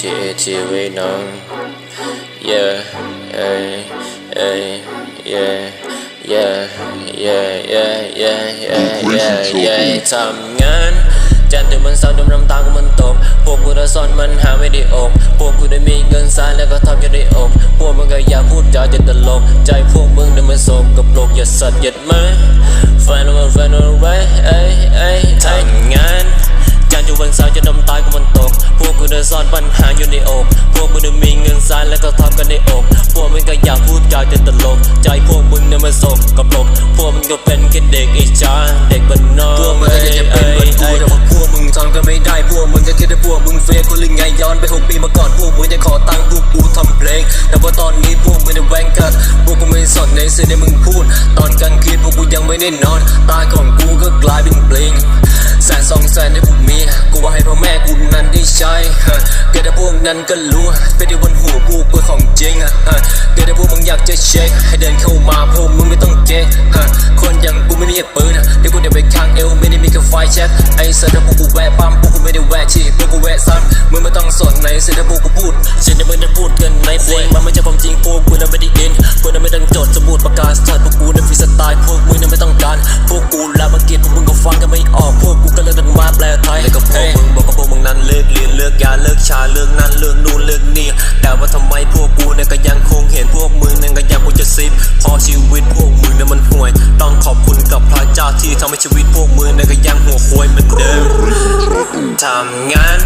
GATV น้อง yeah yeah yeah yeah yeah yeah yeah yeah yeah yeah yeah ทำงานจันทร์ถึงวันเสาร์ดมน้ำตากูมันตก พวกกูจะซ่อนมันหาไม่ได้อก พวกกูได้มีเงินสายแล้วก็ทำอยู่ในอก พวกมึงก็อย่าพูดจาจะตลก ใจพวกมึงเดินมาโศกกับโลกอย่าสัตว์อย่ามาแฟนเราแฟนเราไว้เอ้ยเอ้ยทำงานจันทร์ถึงวันเสาร์จะน้ำตากูมันตกพวกกูได้ ซ่อนปัญหาอยู่ในอก พวกมึงได้มีเงินสายแล้วก็ทำกันในอก พวกมึงก็อยากพูดจาจะตลก ใจพวกมึงเนี่ยมันโศกกับโลกพวกมึงก็เป็นแค่เด็กอีจาเด็กบ้านนอกพวกมึงก็อยากจะเป็นเหมือนกูแต่ว่าพวกมึงทำกันไม่ได้ พวกมึงก็คิดว่าพวกมึงเฟกคนหรือไงย้อนไปหกปีมาก่อนพวกมึงจะขอตังค์พวกกูทำเพลง แต่ว่าตอนนี้พวกมึงได้แวนกัน พวกกูไม่สนในสิ่งที่มึงพูด ตอนกลางคืนพวกกูยังไม่ได้นอน ตาของกูก็กลายเป็นเพลงแสนสองแสนที่พวกมี กูว่าให้พ่อแม่กูนั้นได้ใช้เกิดแต่พวกนั้นก็รู้เป็นที่บนหัวกูกูของจริงเกิดแต่พวกมึงอยากจะเช็ค ให้เดินเข้ามาพวกมึงไม่ต้องเก๊กฮะคนอย่างกูไม่มีปืนเดี๋ยวกูเดี๋ยวไปข้างเอวไม่ได้มีแค่ไฟแช็คไอ้เสือถ้าพวกกูแวะปั๊มพวกกูไม่ได้แวะชีพวกกูแวะซ้ำมึงไม่ต้องสนในสิ่งที่พวกกูพูดสิ่งที่มึงได้พูดกันในเพลงมันไม่ใช่ความจริงพวกกูนั้นไม่ได้อินพวกนั้นไม่ต้องจดสมุดประกาศสถานพวกกูนั้นฟรีสไตล์พวกมึงนั้นไม่ต้องการพวกกูแล้วมื่อกี้พวกมึงก็ฟังกันไม่ออกพวก เลิกชาเลิกนั่นเลิกนู่นเลิกนี่แต่ว่าทำไมพวกกูเนี่ยก็ยังคงเห็นพวกมึงเนี่ยก็ยังคงจะซิบพอชีวิตพวกมึงเนี่ยมันห่วย ต้องขอบคุณกับพระเจ้าที่ทำให้ชีวิตพวกมึงเนี่ยก็ยังหัวควยเหมือนเดิมทำงาน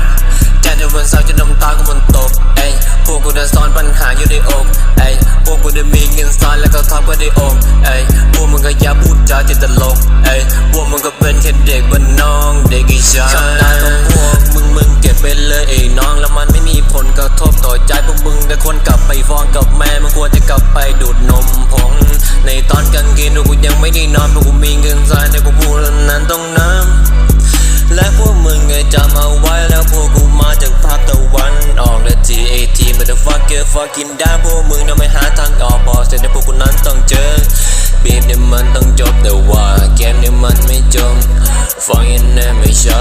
แต่ในวันเสาร์จะน้ำตากูมันตกเอ้ยพวกกูได้ซ่อนปัญหาอยู่ในอกเอ้ยพวกกูได้มีเงินสายแล้วก็ทำกันในอกเอ้ยพวกมึงก็อย่าพูดจาจะตลก มันต้องจบแต่ว่าเกมนี่มันไม่จบฟังยันแน่ไม่ช้า